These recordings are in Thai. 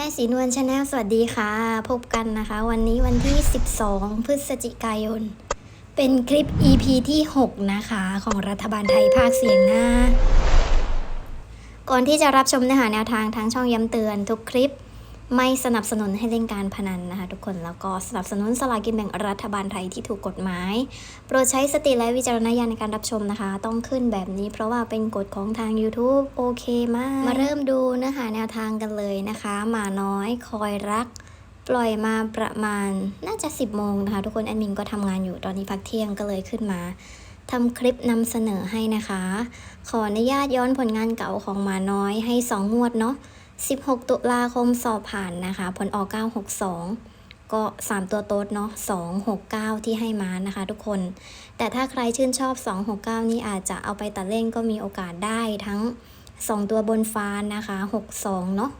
ม่สีนวลชาแนลสวัสดีค่ะ พบกันนะคะ วันนี้วันที่ 12 พฤศจิกายน เป็นคลิป EP ที่ 6 นะคะ ของรัฐบาลไทยภาคเสียงหน้า ก่อนที่จะรับชมเนื้อหาแนวทางทางช่องย้ำเตือนทุกคลิป ไม่สนับสนุนให้เล่นการพนันนะคะทุกคนแล้วก็สนับสนุนสลากกินแบ่งรัฐบาลไทยที่ถูกกฎหมาย โปรดใช้สติและวิจารณญาณในการรับชมนะคะ ต้องขึ้นแบบนี้เพราะว่าเป็นกฎของทาง YouTube โอเคมาก มาเริ่มดูเนื้อหาแนวทางกันเลยนะคะหมาน้อยคอยรัก ปล่อยมาประมาณน่าจะ 10โมงนะคะทุกคนแอดมินก็ทำงานอยู่ตอนนี้พักเที่ยงก็เลยขึ้นมาทำคลิปนำเสนอให้นะคะ ขออนุญาตย้อนผลงานเก่าของหมาน้อยให้ 2 งวดเนาะ 16 ตุลาคมสอบผ่านนะคะ ผลออก 962 ก็ 3 ตัวโต๊ดเนาะ269 ที่ให้มานะคะทุกคน แต่ถ้าใครชื่นชอบ 269 นี่อาจจะเอาไปตัดเล่นก็มีโอกาสได้ทั้ง 2 ตัวบนฟ้านะคะ 62 เนาะ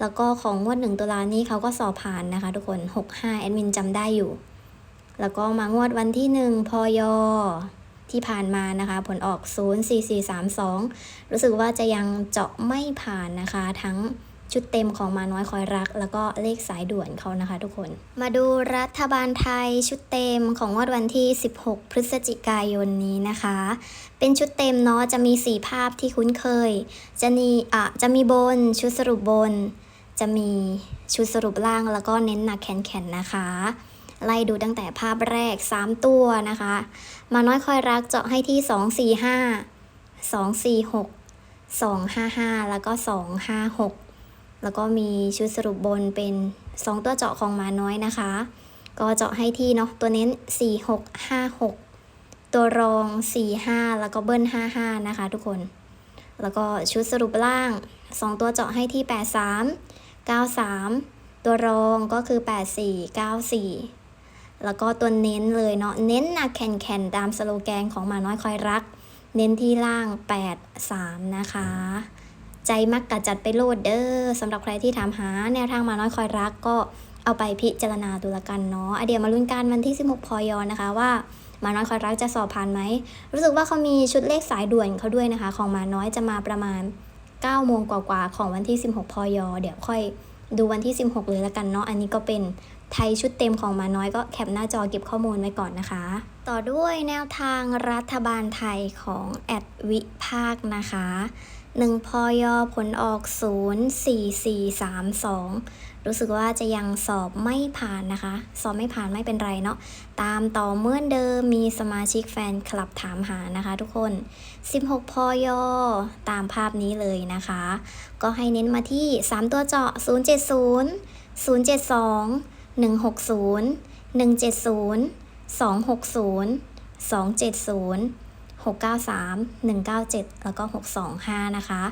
แล้วก็ของงวด1ตุลานี้เขาก็สอบผ่านนะคะทุกคน 65 แอดมินจำได้อยู่ แล้วก็มางวดวันที่ 1 พยที่ผ่านมานะคะ ผลออก 04432 รู้สึกว่าจะยังเจาะไม่ผ่านนะคะทั้ง ชุดเต็มของมาน้อยคอยรัก แล้วก็เลขสายด่วนเขานะคะทุกคน มาดูรัฐบาลไทยชุดเต็มของวดวันที่ 16 พฤศจิกายนนี้นะคะ เป็นชุดเต็มเนาะจะมี 4 ภาพที่คุ้นเคย จะมีอะจะมีบนชุดสรุปบน จะมีชุดสรุปล่างแล้วก็เน้นหนักแขนๆนะคะไล่ดูตั้งแต่ภาพแรก 3 ตัวนะคะ มาน้อยคอยรักเจาะให้ที่ 2 4 5 2 4 6 2 5 5 แล้วก็ 2 5 6 แล้วก็มีชุดสรุปบนเป็น 2 ตัวเจาะของหมาน้อยนะคะ ก็เจาะให้ที่เนาะตัวเน้น 4 6 5 6 ตัวรอง 4 5 แล้วก็เบิ้ล5 5 นะคะทุกคน แล้วก็ชุดสรุปล่าง 2 ตัวเจาะให้ที่ 8 3 9 3 ตัวรองก็คือ 8 4 9 4 แล้วก็ตัวเน้นเลยเนาะเน้นหนักแข็งแข็งตามสโลแกนของหมาน้อยคอยรัก เน้นที่ล่าง 8 3 นะคะ ใจมักกะจัดไปโลดเด้อสำหรับใครที่ถามหาแนวทางมาน้อยคอยรักก็เอาไปพิจารณาดูละกันเนาะอะเดี๋ยวมาลุ้นกันวันที่ 16 พยนะคะว่ามาน้อยคอยรักจะสอบผ่านไหม รู้สึกว่าเขามีชุดเลขสายด่วนเขาด้วยนะคะ ของมาน้อยจะมาประมาณ 9 โมงกว่าๆของวันที่ 16 พย เดี๋ยวค่อยดูวันที่ 16 เลยละกันเนาะ อันนี้ก็เป็นไทยชุดเต็มของมาน้อยก็แคปหน้าจอเก็บข้อมูลไว้ก่อนนะคะ ต่อด้วยแนวทางรัฐบาลไทยของแอดวิภาคนะคะ 1พยผลออก 04432 รู้สึกว่าจะยังสอบไม่ผ่านนะคะ สอบไม่ผ่านไม่เป็นไรเนาะ ตามต่อเมื่อนเดิมมีสมาชิกแฟนคลับถามหานะคะทุกคน 16พยตามภาพนี้เลยนะคะ ก็ให้เน้นมาที่ 3 ตัวเจาะ 070 072 160 170 260 270 693 197 แล้วก็ 625 นะคะ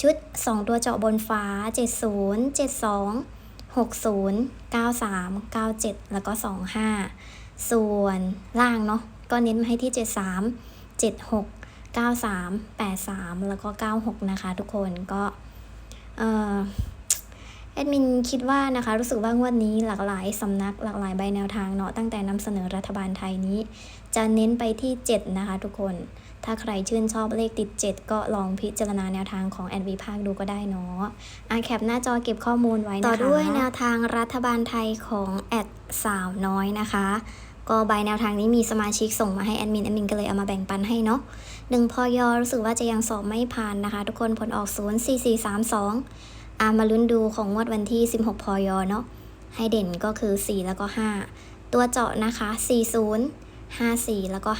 ชุด 2 ตัวเจาะบนฟ้า 70 72 60 93 97 แล้วก็ 25 ส่วนล่างเนาะก็เน้นมาให้ที่ 73 76 93 83 แล้วก็ 96 นะคะทุกคนก็เอ่อ ดมินคิดว่านะคะ รู้สึกว่างวดนี้หลากหลายสำนักหลากหลายใบแนวทางเนาะตั้งแต่นำเสนอรัฐบาลไทยนี้ จะเน้นไปที่ 7 นะคะทุกคน ถ้าใครชื่นชอบเลขติด 7 ก็ลองพิจารณาแนวทางของแอดวีภาคดูก็ได้เนาะอาแคปหน้าจอเก็บข้อมูลไว้นะคะ ต่อด้วยแนวทางรัฐบาลไทยของแอดสาวน้อยนะคะก็ใบแนวทางนี้มีสมาชิกส่งมาให้แอดมินแอดมินก็เลยเอามาแบ่งปันให้เนาะหนึ่งพอยอรู้สึกว่าจะยังสอบไม่ผ่านนะคะ ทุกคนผลออก 0 4 4 3 2 อามาลุ้นดูของงวดวันที่ 16 พยเนาะให้เด่นก็คือ 4 แล้วก็ 5 ตัวเจาะนะคะ 40 54 แล้วก็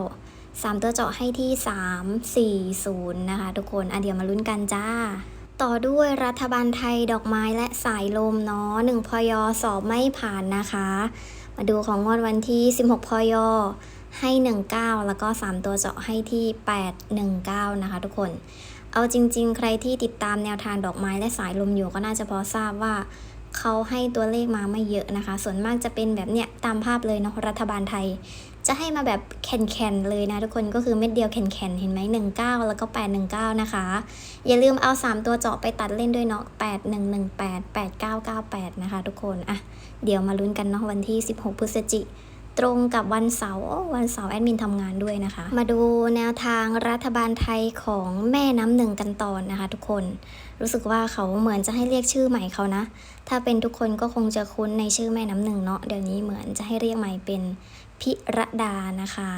59 3 ตัวเจาะให้ที่ 3 40 นะคะ ทุกคนอะเดี๋ยวมาลุ้นกันจ้า ต่อด้วยรัฐบาลไทยดอกไม้และสายลมเนาะ1พยสอบไม่ผ่านนะคะ มาดูของงวดวันที่ 16 พยให้ 19 แล้วก็ 3 ตัวเจาะให้ที่ 819 นะคะทุกคน เอาจริง ๆ ใครที่ติดตามแนวทางดอกไม้และสายลมอยู่ก็น่าจะพอทราบว่าเขาให้ตัวเลขมาไม่เยอะนะคะ ส่วนมากจะเป็นแบบเนี้ยตามภาพเลยเนาะรัฐบาลไทย จะให้มาแบบแคนๆเลยนะทุกคนก็คือเม็ดเดียวแคนๆเห็นไหม19 แล้วก็ 819 นะคะ อย่าลืมเอา 3 ตัวเจาะไปตัดเล่นด้วยเนาะ8118 8998 นะคะทุกคน อะ เดี๋ยวมาลุ้นกันเนาะวันที่ 16 พฤศจิ ตรงกับวันเสาร์วันเสาร์แอดมินทำงานด้วยนะคะ มาดูแนวทางรัฐบาลไทยของแม่น้ำหนึ่งกันตอนนะคะ ทุกคนรู้สึกว่าเขาเหมือนจะให้เรียกชื่อใหม่เขานะ ถ้าเป็นทุกคนก็คงจะคุ้นในชื่อแม่น้ำหนึ่งเนาะเดี๋ยวนี้เหมือนจะให้เรียกใหม่เป็นพิรดานะคะ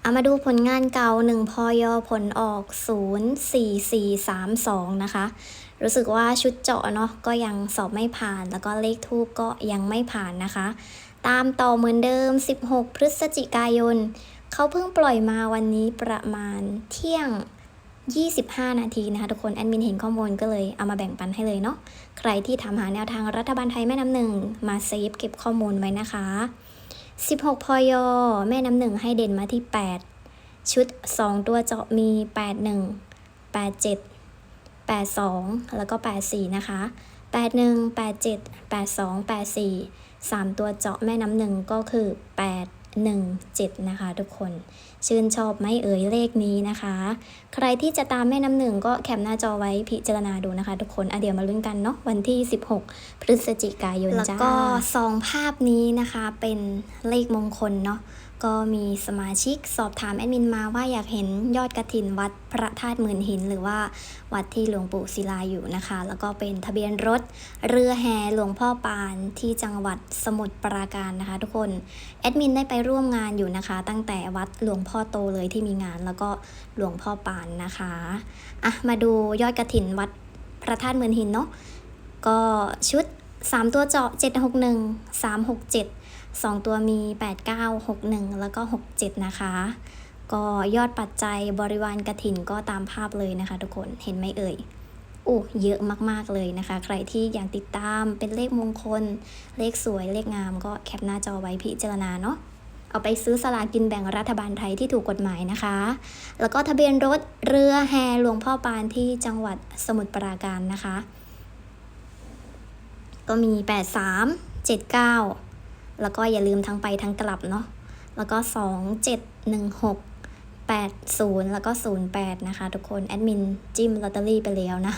เอามาดูผลงานเก่า 1พอยผลออก 04432 นะคะ รู้สึกว่าชุดเจาะเนาะก็ยังสอบไม่ผ่าน แล้วก็เลขทูบก็ยังไม่ผ่านนะคะ ตามต่อเหมือนเดิม 16 พฤศจิกายน เขาเพิ่งปล่อยมาวันนี้ประมาณเที่ยง 25 นาทีนะคะทุกคน แอดมินเห็นข้อมูลก็เลยเอามาแบ่งปันให้เลยเนาะใครที่ถามหาแนวทางรัฐบาลไทยแม่น้ำหนึ่งมาเซฟเก็บข้อมูลไว้นะคะ 16พอยแม่น้ำหนึ่งให้เด่นมาที่ 8 ชุด 2 ตัวเจาะมี 81 87 82 แล้วก็ 84 นะคะ 81 87 82 84 3 ตัวเจาะแม่น้ำหนึ่งก็คือ 8 1 7 นะคะ ทุกคน ชื่นชอบไหม่เอ่ยเลขนี้นะคะ ใครที่จะตามแม่น้ำหนึ่งก็แคปหน้าจอไว้พิจารณาดูนะคะ ทุกคนอะเดี๋ยวมาลุ้นกันเนาะวันที่ 16 พฤศจิกายนแล้วจ้าก็สองภาพนี้นะคะเป็นเลขมงคลเนาะก็มีสมาชิกสอบถามแอดมินมาว่าอยากเห็นยอดกระถินวัดพระธาตุหมื่นหิน หรือว่าวัดที่หลวงปู่ศิลาอยู่นะคะ แล้วก็เป็นทะเบียนรถเรือแห่หลวงพ่อปานที่จังหวัดสมุทรปราการนะคะ ทุกคนแอดมินได้ไปร่วมงานอยู่นะคะ ตั้งแต่วัดหลวงพ่อโตเลยที่มีงานแล้วก็หลวงพ่อปานนะคะอะมาดูยอดกระถินวัดพระธาตุหมื่นหินเนาะก็ชุด 3 ตัวเจาะ 761 367 2 ตัวมี 8961 แล้วก็ 67 นะคะ ก็ยอดปัจจัยบริวารกระถินก็ตามภาพเลยนะคะ ทุกคนเห็นไหมเอ่ยอู้เยอะมาก ๆ เลยนะคะ ใครที่อยากติดตามเป็นเลขมงคล เลขสวยเลขงามก็แคปหน้าจอไว้พิจารณาเนาะ เอาไปซื้อสลากินแบ่งรัฐบาลไทยที่ถูกกฎหมายนะคะ แล้วก็ทะเบียนรถเรือแฮหลวงพ่อปานที่จังหวัดสมุทรปราการนะคะ ก็มี 83 79 แล้วก็อย่าลืมทั้งไปทั้งกลับเนาะ แล้วก็ 2 7 1 6 8 0 แล้วก็ 08 นะคะทุกคน แอดมินจิ้มลอตเตอรี่ไปแล้วนะ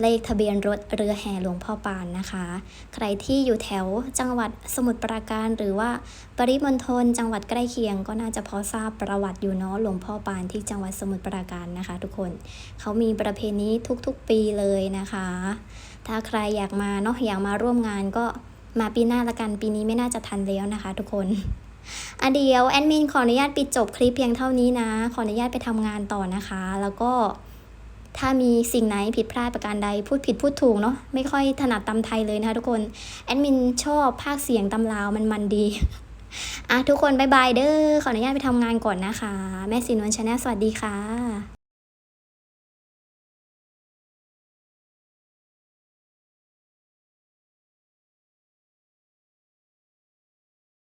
เลขทะเบียนรถเรือแห่หลวงพ่อปานนะคะ ใครที่อยู่แถวจังหวัดสมุทรปราการ หรือว่าปริมณฑลจังหวัดใกล้เคียง ก็น่าจะพอทราบประวัติอยู่เนาะหลวงพ่อปานที่จังหวัดสมุทรปราการนะคะ ทุกคนเขามีประเพณีทุกๆปีเลยนะคะ ถ้าใครอยากมาเนาะอยากมาร่วมงานก็มาปีหน้าละกันปีนี้ไม่น่าจะทันแล้วนะคะ ทุกคนอะเดี๋ยวแอดมินขออนุญาตปิดจบคลิปเพียงเท่านี้นะ ขออนุญาตไปทำงานต่อนะคะ แล้วก็ ถ้ามีสิ่งไหนผิดพลาดประการใดพูดผิดพูดถูกเนาะไม่ค่อยถนัดตำไทยเลยนะคะทุกคน แอดมินชอบภาคเสียงตำลาวมันมันดีอะทุกคนบายบายเด้อขออนุญาตไปทำงานก่อนนะคะ แม่สีนวลชาแนลสวัสดีค่ะ